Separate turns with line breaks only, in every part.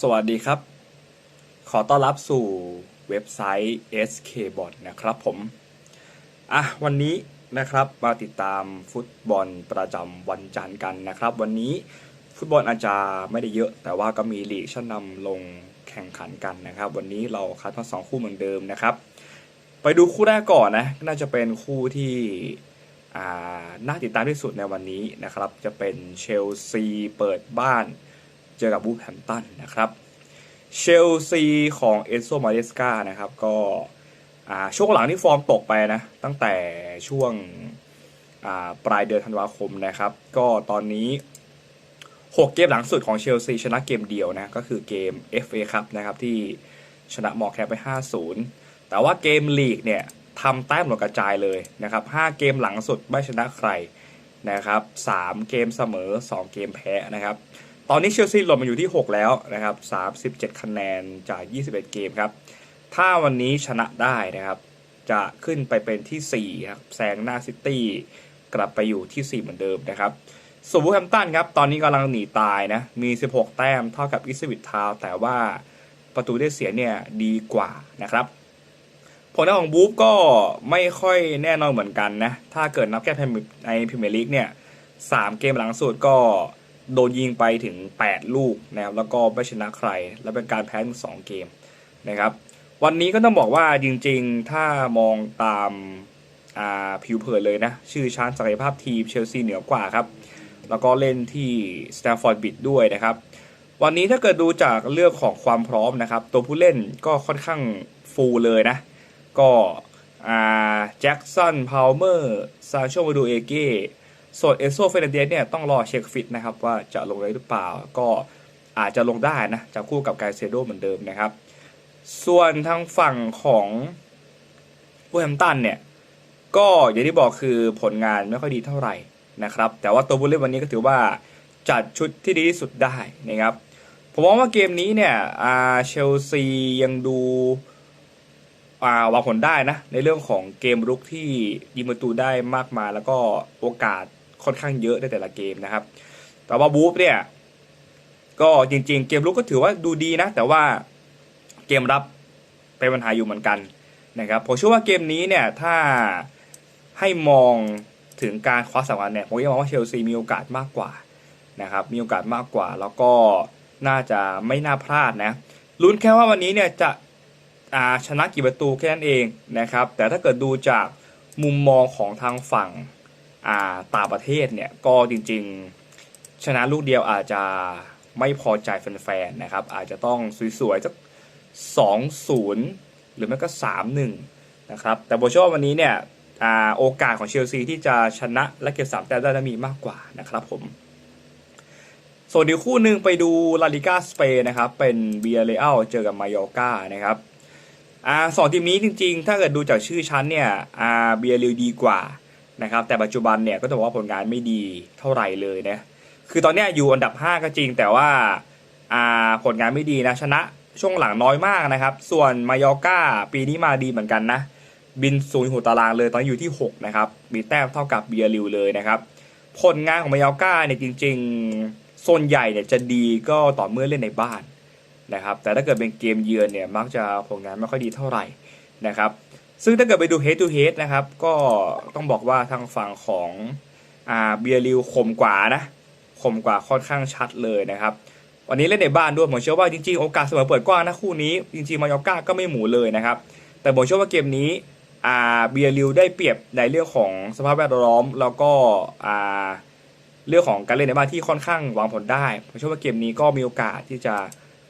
สวัสดีครับ ขอต้อนรับสู่เว็บไซต์ SKBot นะครับผม อะ วันนี้นะครับมาติดตามฟุตบอลประจำวันจันทร์กันนะครับ วันนี้ฟุตบอลอาจจะไม่ได้เยอะ แต่ว่าก็มีลีกชั้นนำลงแข่งขันกันนะครับ วันนี้เราคัดมาสองคู่เหมือนเดิมนะครับ ไปดูคู่แรกก่อนนะ น่าจะเป็นคู่ที่น่าติดตามที่สุดในวันนี้นะครับ จะเป็นเชลซีเปิดบ้าน เจอกับบูแฮมตันนะครับเชลซีของเอนโซมาเดสกานะครับก็ช่วงหลังที่ฟอร์มตกไปนะ ตั้งแต่ช่วงปลายเดือนธันวาคมนะครับ ก็ตอนนี้ 6 เกมหลังสุดของเชลซีชนะเกมเดียวนะก็คือเกม FA ครับนะครับที่ชนะมอร์แคปไป 5-0 แต่ว่าเกมลีกเนี่ยทำแต้มหล่นกระจายเลยนะครับ 5 เกมหลังสุดไม่ชนะใครนะครับ 3 เกมเสมอ 2 เกมแพ้นะครับ ตอนนี้เชลซีหล่นมาอยู่ที่ 6 แล้วนะครับ 37 คะแนนจาก 21 เกมครับ ถ้าวันนี้ชนะได้นะครับ จะขึ้นไปเป็นที่4ครับแซงหน้าซิตี้กลับไปอยู่ที่ 4 เหมือนเดิมนะครับส่วนวูแฮมตันครับ ตอนนี้กำลังหนีตายนะ มี 16 แต้มเท่ากับอิสวิตทาวน์แต่ว่าประตูได้เสียเนี่ยดีกว่านะครับผลงานของบูฟก็ไม่ค่อยแน่นอนเหมือนกันนะ ถ้าเกิดนับแค่ในพรีเมียร์ลีกเนี่ยสามเกมหลังสุดก็ โดนยิงไปถึง 8 ลูกนะครับแล้วก็ไม่ชนะใคร และเป็นการแพ้ถึง2เกมนะครับ วันนี้ก็ต้องบอกว่าจริงๆ ถ้ามองตามาผิวเผินเลยนะ ชื่อชาญศักยภาพทีมเชลซีเหนือกว่าครับ แล้วก็เล่นที่สแตมฟอร์ดบิดด้วยนะครับ วันนี้ถ้าเกิดดูจากเรื่องของความพร้อมนะครับ ตัวผู้เล่นก็ค่อนข้างฟูลเลยนะ ก็แจ็กสันพาวเมอร์ซานโชมาดูเอเก้ ส่วนเอโซเฟรนเดสเนี่ยต้องรอเช็คฟิตนะครับว่าจะลงได้หรือเปล่าก็อาจจะลงได้นะจะคู่กับไกเซโดเหมือนเดิมนะครับ ส่วนทางฝั่งของผู้แฮมตันเนี่ยก็อย่างที่บอกคือผลงานไม่ค่อยดีเท่าไหร่นะครับ แต่ว่าตัวผู้เล่นวันนี้ก็ถือว่าจัดชุดที่ดีที่สุดได้นะครับ ผมมองว่าเกมนี้เนี่ยเชลซียังดูวางผลได้นะ ในเรื่องของเกมรุกที่ยิงประตูได้มากมายแล้วก็โอกาส ค่อนข้างเยอะในแต่ละเกมนะครับ แต่ว่าบูฟเนี่ย ก็จริง ๆ เกมรุกก็ถือว่าดูดีนะ แต่ว่าเกมรับเป็นปัญหาอยู่เหมือนกันนะครับผมเชื่อว่าเกมนี้เนี่ยถ้าให้มองถึงการคว้าสำคัญเนี่ยผมยังมองว่าเชลซีมีโอกาสมากกว่านะครับมีโอกาสมากกว่า แล้วก็น่าจะไม่น่าพลาดนะลุ้นแค่ว่าวันนี้เนี่ยจะชนะกี่ประตูแค่นั้นเองนะครับแต่ถ้าเกิดดูจากมุมมองของทางฝั่ง ต่างประเทศเนี่ยก็จริงๆ ชนะลูกเดียวอาจจะไม่พอใจแฟนๆนะครับ อาจจะต้องสวยๆสักสองศูนย์หรือไม่ก็สามหนึ่งนะครับแต่โบชอวันนี้เนี่ยโอกาสของเชลซีที่จะชนะและเก็บสามแต้มได้มีมากกว่านะครับผมส่วนอีกคู่หนึ่งไปดูลาลิกาสเปนนะครับ เป็นเบียเรอัลเจอกับมายอร์กานะครับอาสองทีมนี้จริงๆ ถ้าเกิดดูจากชื่อชั้นเนี่ยอาเบียเรลดีกว่า นะครับแต่ปัจจุบันเนี่ยก็ต้องบอกว่าผลงานไม่ดีเท่าไหร่เลยนะคือตอนนี้อยู่อันดับ 5 ก็จริง แต่ว่าาผลงานไม่ดีนะชนะช่วงหลังน้อยมากนะครับ ส่วนมายอก้าปีนี้มาดีเหมือนกันนะ บินสูงหัวตารางเลยตอนอยู่ที่ 6 นะครับ มีแต้มเท่ากับเบียร์ลิวเลยนะครับ ผลงานของมายอก้าเนี่ยจริงๆส่วนใหญ่เนี่ยจะดีก็ต่อเมื่อเล่นในบ้านนะครับ แต่ถ้าเกิดเป็นเกมเยือนเนี่ยมักจะผลงานไม่ค่อยดีเท่าไหร่นะครับ ซึ่งถ้าเกิดไปดู head to head นะครับ ก็ต้องบอกว่าทางฝั่งของอ่าเบียริวคมกว่านะคมกว่าค่อนข้างชัดเลยนะครับ วันนี้เล่นในบ้านด้วยผมเชื่อว่าจริงๆ โอกาสเสมอเปิดกว้างนะคู่นี้ จริงๆมายอก้าก็ไม่หมูเลยนะครับ แต่ผมเชื่อว่าเกมนี้อ่าเบียริวได้เปรียบในเรื่องของสภาพแวดล้อม แล้วก็อ่าเรื่องของการเล่นในบ้านที่ค่อนข้างวางผลได้ผมเชื่อว่าเกมนี้ก็มีโอกาสที่จะ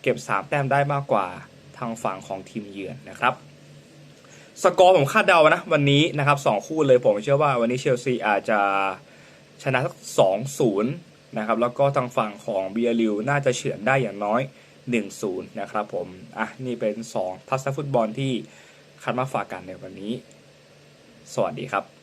เก็บ3แต้มได้มากกว่าทางฝั่งของทีมเยือนนะครับ สกอร์ผมคาดเดานะ วันนี้นะครับสองคู่เลยผมเชื่อว่าวันนี้เชลซีอาจจะชนะสักสองศูนย์นะครับแล้วก็ทางฝั่งของเบียริวน่าจะเฉือนได้อย่างน้อย 1-0 นะครับผม อะ นี่เป็น 2 ทัศนฟุตบอลที่คัดมาฝากกันในวันนี้ สวัสดีครับ